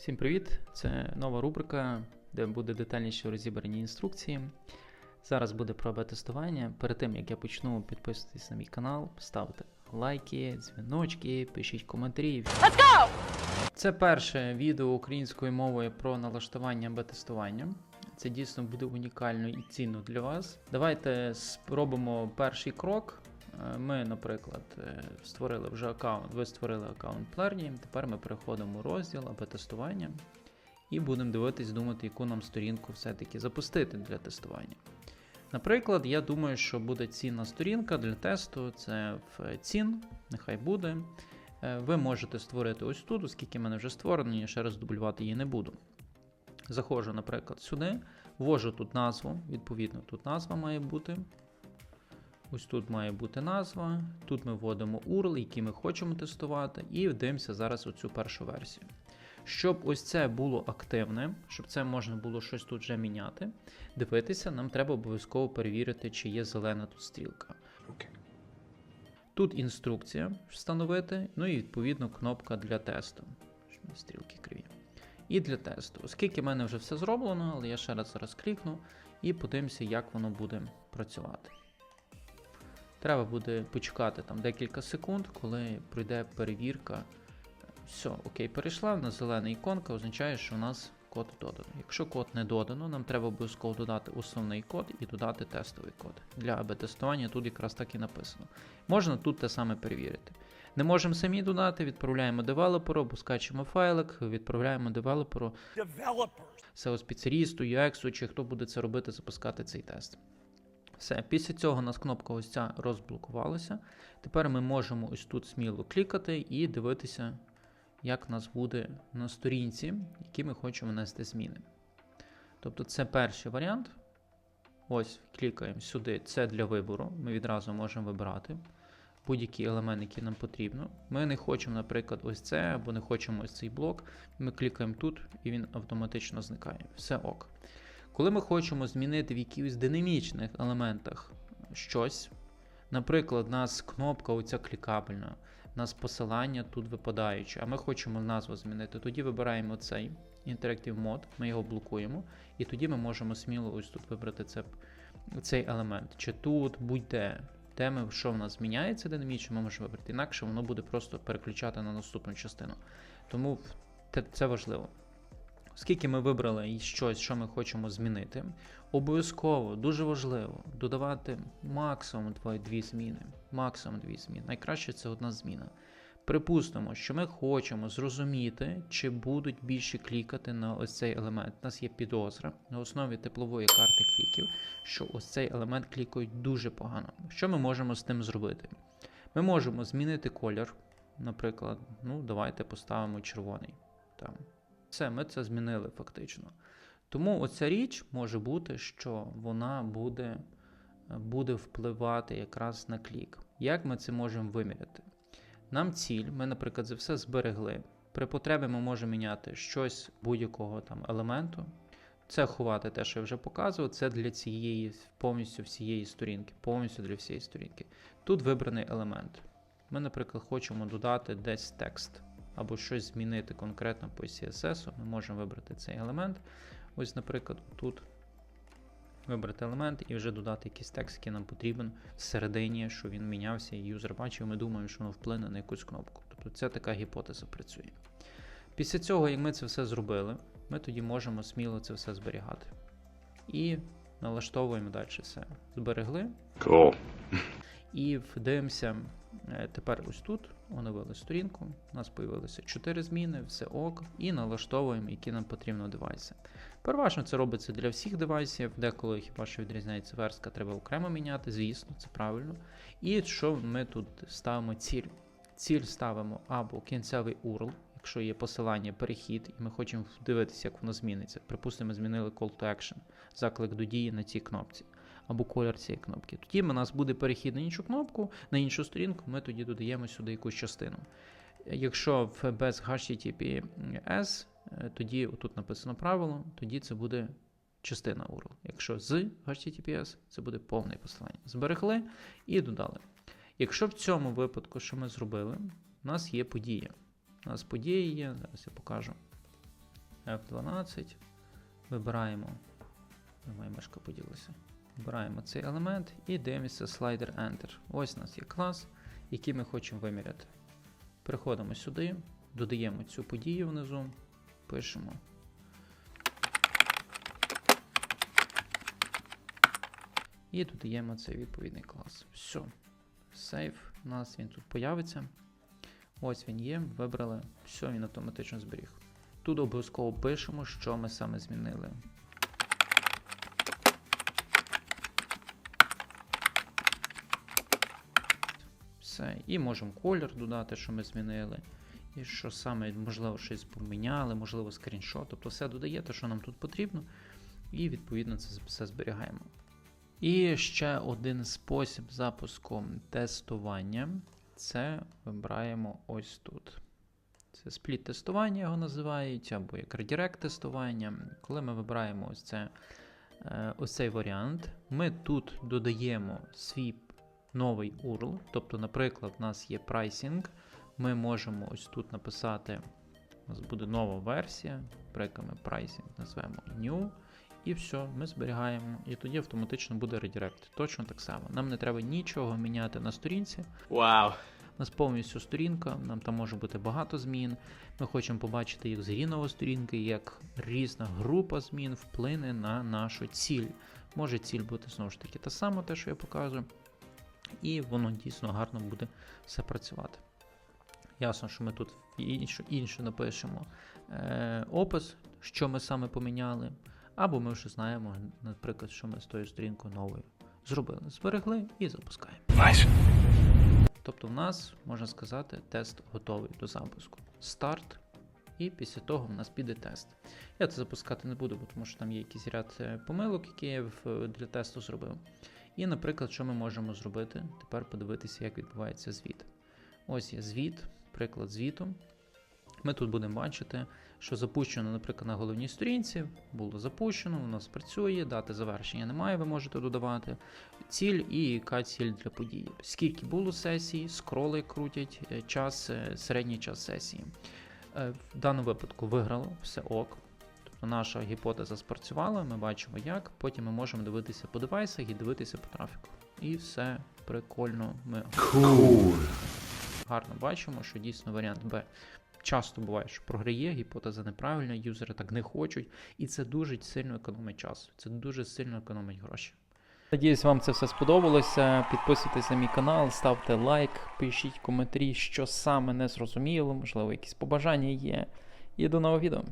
Всім привіт! Це нова рубрика, де буде детальніше розібрані інструкції. Зараз буде проба тестування. Перед тим як я почну, підписуйтесь на мій канал, ставте лайки, дзвіночки, пишіть коментарі. Let's go! Це перше відео українською мовою про налаштування АБ-тестування. Це дійсно буде унікально і цінно для вас. Давайте спробуємо перший крок. Е, Ми, наприклад, е, створили вже аккаунт, ви створили аккаунт Plurny, Тепер ми переходимо у розділ або тестування і будемо дивитись, думати, яку нам сторінку все-таки запустити для тестування. Наприклад, я думаю, що буде цінна сторінка для тесту. Це в цін, нехай буде. Е, Ви можете створити ось тут, оскільки в мене вже створено, я ще раз дублювати її не буду. Заходжу, наприклад, сюди, ввожу тут назву, відповідно, тут назва має бути. Ось тут має бути назва. Тут ми вводимо URL, який ми хочемо тестувати, і дивимося зараз оцю першу версію. Щоб ось це було активне, щоб це можна було щось тут вже міняти, дивитися, нам треба обов'язково перевірити, чи є зелена тут стрілка. Тут інструкція встановити, ну і відповідно кнопка для тесту. Стрілки криві. І для тесту. Оскільки в мене вже все зроблено, але я ще раз зараз клікну і подивимося, як воно буде працювати. Треба буде почекати там декілька секунд, коли пройде перевірка. Все, окей, перейшла на зелена іконка, означає, що у нас код додано. Якщо код не додано, нам треба обов'язково додати основний код і додати тестовий код. Для АБ-тестування тут якраз так і написано. Можна тут те саме перевірити. Не можемо самі додати, відправляємо девелоперу, або скачемо файлик, відправляємо девелоперу, developers. SEO спеціалісту, UX, чи хто буде це робити, запускати цей тест. Все, після цього у нас кнопка ось ця розблокувалася. Тепер ми можемо ось тут сміло клікати і дивитися, як у нас буде на сторінці, які ми хочемо внести зміни. Тобто це перший варіант. Ось, клікаємо сюди, це для вибору. Ми відразу можемо вибирати будь-який елемент, який нам потрібно. Ми не хочемо, наприклад, ось це, або не хочемо ось цей блок. Ми клікаємо тут, і він автоматично зникає. Все ок. Коли ми хочемо змінити в якихось динамічних елементах щось, наприклад, у нас кнопка оця клікабельна, у нас посилання тут випадаюче, а ми хочемо назву змінити, тоді вибираємо цей Interactive Mode, ми його блокуємо, і тоді ми можемо сміло ось тут вибрати це, цей елемент. Чи тут, будь-де, де ми, що в нас зміняється динамічно, ми можемо вибрати. Інакше воно буде просто переключати на наступну частину. Тому це важливо. Оскільки ми вибрали щось, що ми хочемо змінити, обов'язково дуже важливо додавати максимум два- дві зміни. Максимум дві зміни. Найкраще це одна зміна. Припустимо, що ми хочемо зрозуміти, чи будуть більше клікати на ось цей елемент. У нас є підозра на основі теплової карти кліків, що ось цей елемент клікають дуже погано. Що ми можемо з тим зробити? Ми можемо змінити колір. Наприклад, ну давайте поставимо червоний. Там. Все, ми це змінили фактично. Тому оця річ може бути, що вона буде, буде впливати якраз на клік. Як ми це можемо виміряти? Нам ціль, ми, наприклад, це все зберегли. При потребі ми можемо міняти щось будь-якого там елементу. Це ховати те, що я вже показував, це для цієї повністю всієї сторінки, повністю для всієї сторінки. Тут вибраний елемент. Ми, наприклад, хочемо додати десь текст або щось змінити конкретно по CSS, ми можемо вибрати цей елемент. Ось, наприклад, тут вибрати елемент і вже додати якийсь текст, який нам потрібен всередині, що він мінявся, і юзер бачив, ми думаємо, що воно вплине на якусь кнопку. Тобто це така гіпотеза працює. Після цього, як ми це все зробили, ми тоді можемо сміло це все зберігати. І налаштовуємо далі все. Зберегли. Cool. І дивимося тепер ось тут оновили сторінку. У нас з'явилися 4 зміни, все ок, і налаштовуємо, які нам потрібно девайси. Переважно це робиться для всіх девайсів, деколи хіба що відрізняється верстка, треба окремо міняти, звісно, це правильно. І що ми тут ставимо ціль? Ціль ставимо або кінцевий URL, якщо є посилання, перехід, і ми хочемо дивитися, як воно зміниться. Припустимо, змінили call to action, заклик до дії на цій кнопці або колір цієї кнопки. Тоді у нас буде перехід на іншу кнопку, на іншу сторінку, ми тоді додаємо сюди якусь частину. Якщо без HTTPS, е, тоді тут написано правило, тоді це буде частина URL. Якщо з HTTPS, це буде повне посилання. Зберегли і додали. Якщо в цьому випадку, що ми зробили, у нас є подія. У нас подія є, зараз я покажу. F12. Вибираємо. Моя мишка поділася. Вибираємо цей елемент і дивимося слайдер Enter. Ось у нас є клас, який ми хочемо виміряти. Переходимо сюди, додаємо цю подію внизу, пишемо. І додаємо цей відповідний клас. Все. Сейв у нас він тут появиться. Ось він є, вибрали, все, він автоматично зберіг. Тут обов'язково пишемо, що ми саме змінили. Все. І можемо колір додати, що ми змінили. І що саме, можливо, щось поміняли, можливо, скріншот. Тобто все додаєте, що нам тут потрібно, і відповідно це все зберігаємо. І ще один спосіб запуску тестування це вибираємо ось тут. Це спліт тестування його називають, або як редирект тестування. Коли ми вибираємо ось, це, е, ось цей варіант, ми тут додаємо свій новий URL. Тобто, наприклад, у нас є pricing, ми можемо ось тут написати, у нас буде нова версія, наприклад, ми pricing назвемо new. І все, ми зберігаємо, і тоді автоматично буде редирект. Точно так само. Нам не треба нічого міняти на сторінці. Wow. У нас повністю сторінка, нам там може бути багато змін. Ми хочемо побачити, як згинова сторінки, як різна група змін вплине на нашу ціль. Може ціль бути знову ж таки та сама, те, що я показую, і воно дійсно гарно буде все працювати. Ясно, що ми тут інше, інше напишемо е, опис, що ми саме поміняли, або ми вже знаємо, наприклад, що ми з тою сторінкою новою зробили. Зберегли і запускаємо. Nice. Тобто в нас, можна сказати, тест готовий до запуску. Старт, і після того в нас піде тест. Я це запускати не буду, бо тому що там є якийсь ряд е, помилок, які я для тесту зробив. І, наприклад, що ми можемо зробити? Тепер подивитися, як відбувається звіт. Ось є звіт, приклад звіту. Ми тут будемо бачити, що запущено, наприклад, на головній сторінці, було запущено, у нас працює, дати завершення немає, ви можете додавати. Ціль і яка ціль для події. Скільки було сесій, скроли крутять, е, час, е, середній час сесії. Е, В даному випадку виграло, все ок. Наша гіпотеза спрацювала, ми бачимо як. Потім ми можемо дивитися по девайсах і дивитися по трафіку. І все прикольно. Ми Cool. гарно бачимо, що дійсно варіант Б часто буває, що програє, гіпотеза неправильна, юзери так не хочуть, і це дуже сильно економить час. Це дуже сильно економить гроші. Надіюсь, вам це все сподобалося. Підписуйтесь на мій канал, ставте лайк, пишіть коментарі, що саме не зрозуміло, можливо, якісь побажання є. І до нового відео.